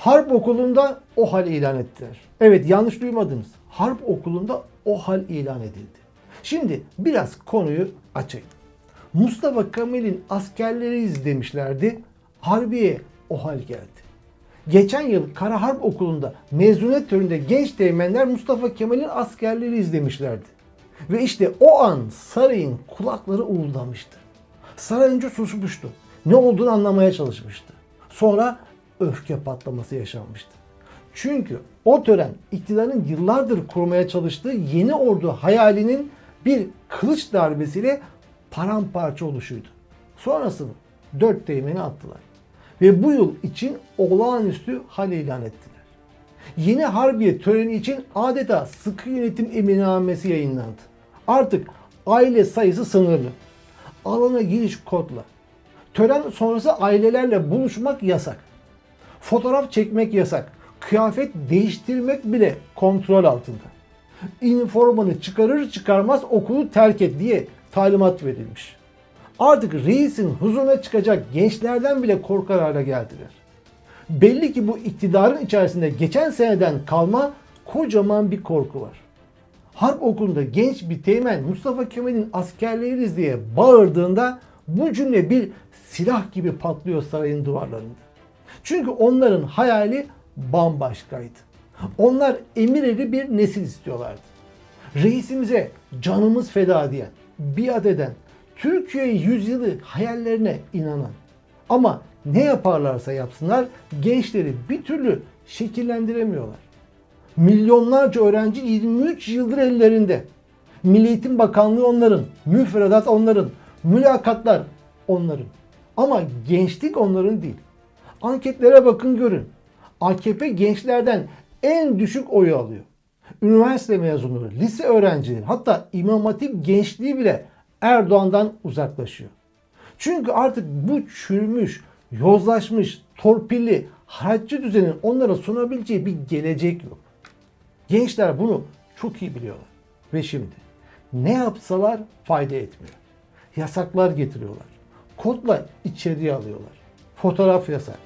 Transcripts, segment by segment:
Harp okulunda o hal ilan ettiler. Evet yanlış duymadınız. Harp okulunda o hal ilan edildi. Şimdi biraz konuyu açayım. Mustafa Kemal'in askerleriyiz demişlerdi. Harbiye o hal geldi. Geçen yıl Kara Harp Okulu'nda mezuniyet töreninde genç teğmenler Mustafa Kemal'in askerleri izlemişlerdi. Ve işte o an sarayın kulakları uğuldamıştı. Saray önce susmuştu. Ne olduğunu anlamaya çalışmıştı. Sonra öfke patlaması yaşanmıştı. Çünkü o tören iktidarın yıllardır kurmaya çalıştığı yeni ordu hayalinin bir kılıç darbesiyle paramparça oluşuydu. Sonrasını dört teğmeni attılar. Ve bu yıl için olağanüstü hal ilan ettiler. Yeni Harbiye töreni için adeta sıkı yönetim emirnamesi yayınlandı. Artık aile sayısı sınırlı. Alana giriş kodla. Tören sonrası ailelerle buluşmak yasak. Fotoğraf çekmek yasak. Kıyafet değiştirmek bile kontrol altında. Üniformanı çıkarır çıkarmaz okulu terk et diye talimat verilmiş. Artık reisin huzuruna çıkacak gençlerden bile korkar hale geldiler. Belli ki bu iktidarın içerisinde geçen seneden kalma kocaman bir korku var. Harp okulunda genç bir teğmen Mustafa Kemal'in askerleriyiz diye bağırdığında bu cümle bir silah gibi patlıyor sarayın duvarlarında. Çünkü onların hayali bambaşkaydı. Onlar emir eri bir nesil istiyorlardı. Reisimize canımız feda diyen, biat eden, Türkiye yüzyılı hayallerine inanan ama ne yaparlarsa yapsınlar gençleri bir türlü şekillendiremiyorlar. Milyonlarca öğrenci 23 yıldır ellerinde. Milli Eğitim Bakanlığı onların, müfredat onların, mülakatlar onların. Ama gençlik onların değil. Anketlere bakın görün. AKP gençlerden en düşük oyu alıyor. Üniversite mezunları, lise öğrencileri, hatta İmam Hatip gençliği bile Erdoğan'dan uzaklaşıyor. Çünkü artık bu çürümüş, yozlaşmış, torpilli, harççı düzenin onlara sunabileceği bir gelecek yok. Gençler bunu çok iyi biliyorlar. Ve şimdi ne yapsalar fayda etmiyor. Yasaklar getiriyorlar. Kodla içeriye alıyorlar. Fotoğraf yasak,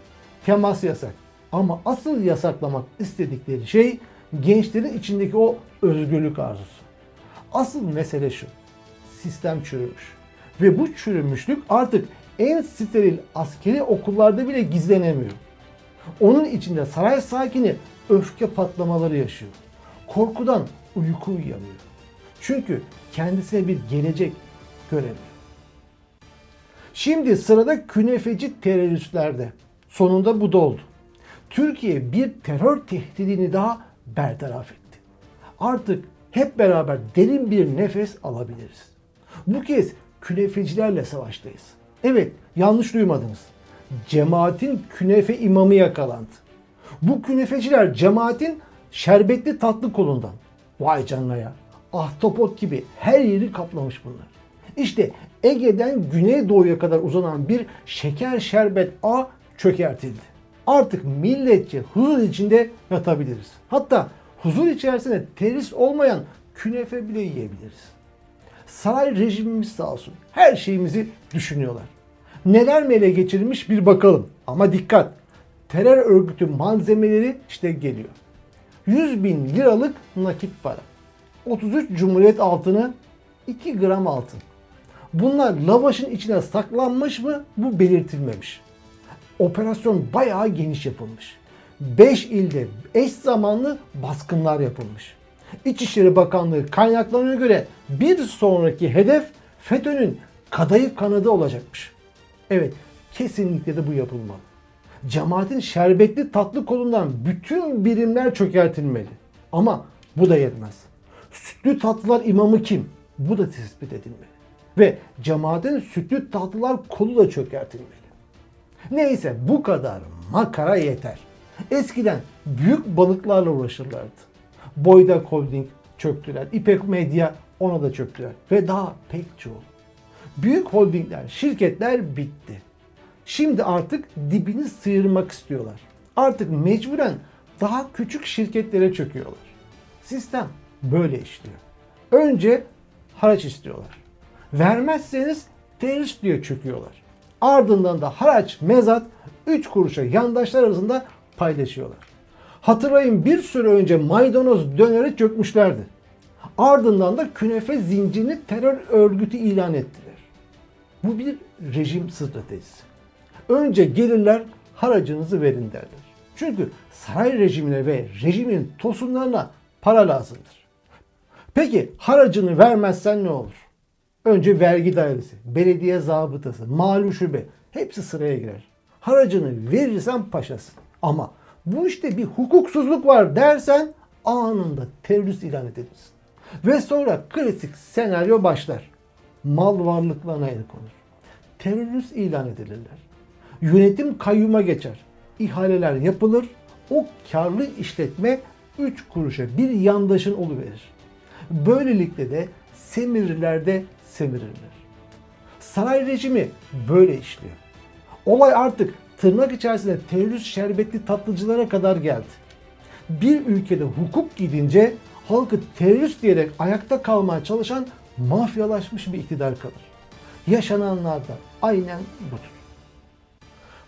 temas yasak. Ama asıl yasaklamak istedikleri şey gençlerin içindeki o özgürlük arzusu. Asıl mesele şu. Sistem çürümüş. Ve bu çürümüşlük artık en steril askeri okullarda bile gizlenemiyor. Onun içinde saray sakini öfke patlamaları yaşıyor. Korkudan uyku uyuyamıyor. Çünkü kendisine bir gelecek göremiyor. Şimdi sırada künefeci teröristlerde. Sonunda bu da oldu. Türkiye bir terör tehdidini daha bertaraf etti. Artık hep beraber derin bir nefes alabiliriz. Bu kez künefecilerle savaştayız. Evet, yanlış duymadınız. Cemaatin künefe imamı yakalandı. Bu künefeciler cemaatin şerbetli tatlı kolundan. Vay canına ya. Ahtapot gibi her yeri kaplamış bunlar. İşte Ege'den Güneydoğu'ya kadar uzanan bir şeker şerbet ağ çökertildi. Artık milletçe huzur içinde yatabiliriz. Hatta huzur içerisinde terörist olmayan künefe bile yiyebiliriz. Saray rejimimiz sağ olsun. Her şeyimizi düşünüyorlar. Neler mi ele geçirilmiş bir bakalım. Ama dikkat. Terör örgütü malzemeleri işte geliyor. 100 bin liralık nakit para. 33 Cumhuriyet altını 2 gram altın. Bunlar lavaşın içine saklanmış mı bu belirtilmemiş. Operasyon bayağı geniş yapılmış. 5 ilde eş zamanlı baskınlar yapılmış. İçişleri Bakanlığı kaynaklarına göre bir sonraki hedef FETÖ'nün kadayıf kanadı olacakmış. Evet, kesinlikle de bu yapılmalı. Cemaatin şerbetli tatlı kolundan bütün birimler çökertilmeli. Ama bu da yetmez. Sütlü tatlılar imamı kim? Bu da tespit edilmeli. Ve cemaatin sütlü tatlılar kolu da çökertilmeli. Neyse bu kadar makara yeter. Eskiden büyük balıklarla uğraşırlardı. Boydak Holding çöktüler. İpek Medya ona da çöktüler. Ve daha pek çoğu. Büyük holdingler, şirketler bitti. Şimdi artık dibini sıyırmak istiyorlar. Artık mecburen daha küçük şirketlere çöküyorlar. Sistem böyle işliyor. Önce haraç istiyorlar. Vermezseniz terörist diye çöküyorlar. Ardından da haraç, mezat 3 kuruşa yandaşlar arasında paylaşıyorlar. Hatırlayın bir süre önce maydanoz döneri çökmüşlerdi. Ardından da künefe zincirini terör örgütü ilan ettiler. Bu bir rejim stratejisi. Önce gelirler haracınızı verin derler. Çünkü saray rejimine ve rejimin tosunlarına para lazımdır. Peki haracını vermezsen ne olur? Önce vergi dairesi, belediye zabıtası, mali şube hepsi sıraya girer. Haracını verirsen paşasın. Ama bu işte bir hukuksuzluk var dersen anında terörist ilan edilirsin. Ve sonra klasik senaryo başlar. Mal varlıklarına el konur. Terörist ilan edilirler. Yönetim kayyuma geçer. İhaleler yapılır. O karlı işletme 3 kuruşa bir yandaşın oluverir. Böylelikle de semirirlerde semirirler. Saray rejimi böyle işliyor. Olay artık tırnak içerisinde terörist şerbetli tatlıcılara kadar geldi. Bir ülkede hukuk gidince halkı terörist diyerek ayakta kalmaya çalışan mafyalaşmış bir iktidar kalır. Yaşananlar da aynen budur.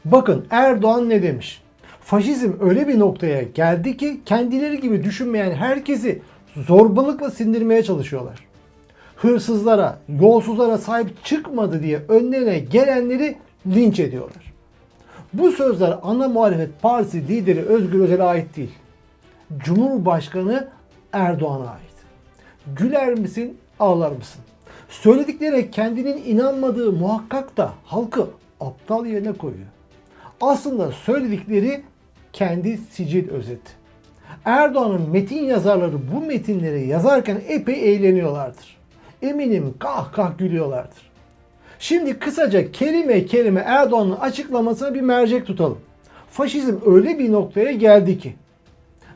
Bakın Erdoğan ne demiş? Faşizm öyle bir noktaya geldi ki kendileri gibi düşünmeyen herkesi zorbalıkla sindirmeye çalışıyorlar. Hırsızlara, yolsuzlara sahip çıkmadı diye önlerine gelenleri linç ediyorlar. Bu sözler ana muhalefet partisi lideri Özgür Özel'e ait değil. Cumhurbaşkanı Erdoğan'a ait. Güler misin, ağlar mısın? Söylediklerine kendinin inanmadığı muhakkak da halkı aptal yerine koyuyor. Aslında söyledikleri kendi sicil özeti. Erdoğan'ın metin yazarları bu metinleri yazarken epey eğleniyorlardır. Eminim kah kah gülüyorlardır. Şimdi kısaca kelime kelime Erdoğan'ın açıklamasına bir mercek tutalım. Faşizm öyle bir noktaya geldi ki.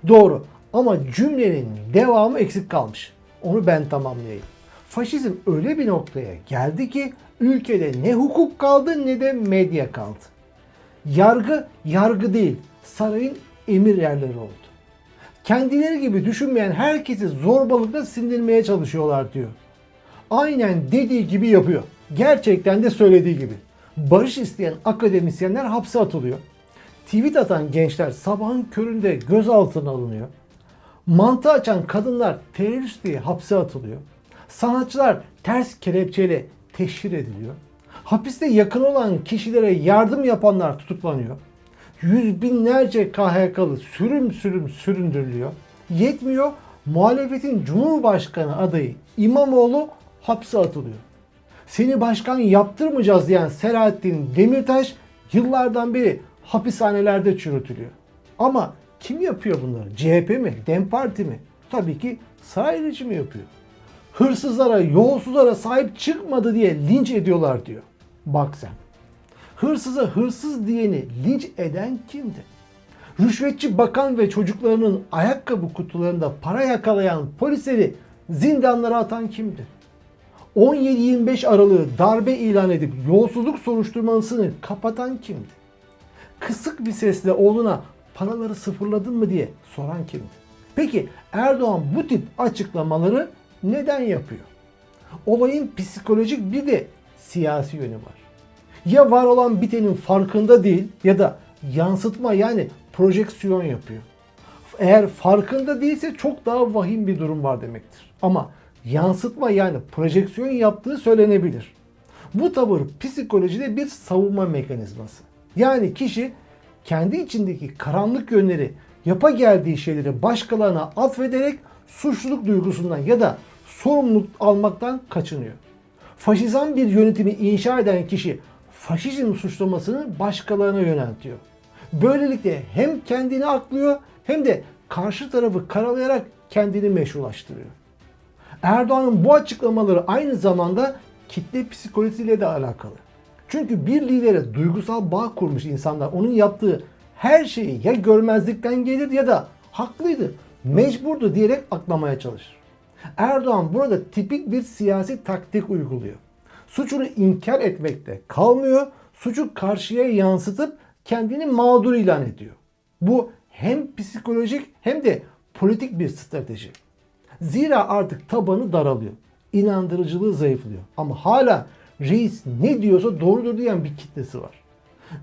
Doğru ama cümlenin devamı eksik kalmış. Onu ben tamamlayayım. Faşizm öyle bir noktaya geldi ki ülkede ne hukuk kaldı ne de medya kaldı. Yargı yargı değil, sarayın emir yerleri oldu. Kendileri gibi düşünmeyen herkesi zorbalıkla sindirmeye çalışıyorlar diyor. Aynen dediği gibi yapıyor. Gerçekten de söylediği gibi. Barış isteyen akademisyenler hapse atılıyor. Tweet atan gençler sabahın köründe gözaltına alınıyor. Mantı açan kadınlar terörist diye hapse atılıyor. Sanatçılar ters kelepçeyle teşhir ediliyor. Hapiste yakın olan kişilere yardım yapanlar tutuklanıyor. Yüz binlerce KHK'lı sürüm sürüm süründürülüyor. Yetmiyor, muhalefetin Cumhurbaşkanı adayı İmamoğlu hapse atılıyor. Seni başkan yaptırmayacağız diyen Selahattin Demirtaş yıllardan beri hapishanelerde çürütülüyor. Ama kim yapıyor bunları? CHP mi? DEM Parti mi? Tabii ki saray rejimi yapıyor. Hırsızlara, yolsuzlara sahip çıkmadı diye linç ediyorlar diyor. Bak sen. Hırsıza hırsız diyeni linç eden kimdi? Rüşvetçi bakan ve çocuklarının ayakkabı kutularında para yakalayan polisleri zindanlara atan kimdi? 17-25 Aralık'ı darbe ilan edip yolsuzluk soruşturmasını kapatan kimdi? Kısık bir sesle oğluna paraları sıfırladın mı diye soran kimdi? Peki Erdoğan bu tip açıklamaları neden yapıyor? Olayın psikolojik bir de siyasi yönü var. Ya var olan bitenin farkında değil ya da yansıtma yani projeksiyon yapıyor. Eğer farkında değilse çok daha vahim bir durum var demektir. Ama yansıtma yani projeksiyon yaptığı söylenebilir. Bu tavır psikolojide bir savunma mekanizması. Yani kişi kendi içindeki karanlık yönleri, yapa geldiği şeyleri başkalarına atfederek suçluluk duygusundan ya da sorumluluk almaktan kaçınıyor. Faşizan bir yönetimi inşa eden kişi faşizm suçlamasını başkalarına yöneltiyor. Böylelikle hem kendini aklıyor hem de karşı tarafı karalayarak kendini meşrulaştırıyor. Erdoğan'ın bu açıklamaları aynı zamanda kitle psikolojisiyle de alakalı. Çünkü bir lidere duygusal bağ kurmuş insanlar onun yaptığı her şeyi ya görmezlikten gelir ya da haklıydı, mecburdu diyerek aklamaya çalışır. Erdoğan burada tipik bir siyasi taktik uyguluyor. Suçunu inkar etmekte kalmıyor, suçu karşıya yansıtıp kendini mağdur ilan ediyor. Bu hem psikolojik hem de politik bir strateji. Zira artık tabanı daralıyor. İnandırıcılığı zayıflıyor. Ama hala reis ne diyorsa doğrudur diyen bir kitlesi var.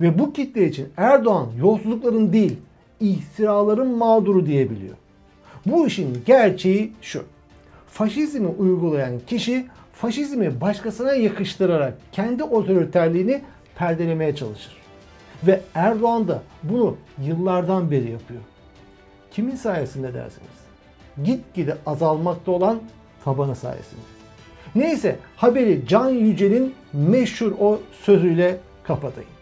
Ve bu kitle için Erdoğan yolsuzlukların değil, ihtiraların mağduru diyebiliyor. Bu işin gerçeği şu. Faşizmi uygulayan kişi faşizmi başkasına yakıştırarak kendi otoriterliğini perdelemeye çalışır. Ve Erdoğan da bunu yıllardan beri yapıyor. Kimin sayesinde dersiniz? Gitgide azalmakta olan tabanı sayesinde. Neyse haberi Can Yücel'in meşhur o sözüyle kapatayım.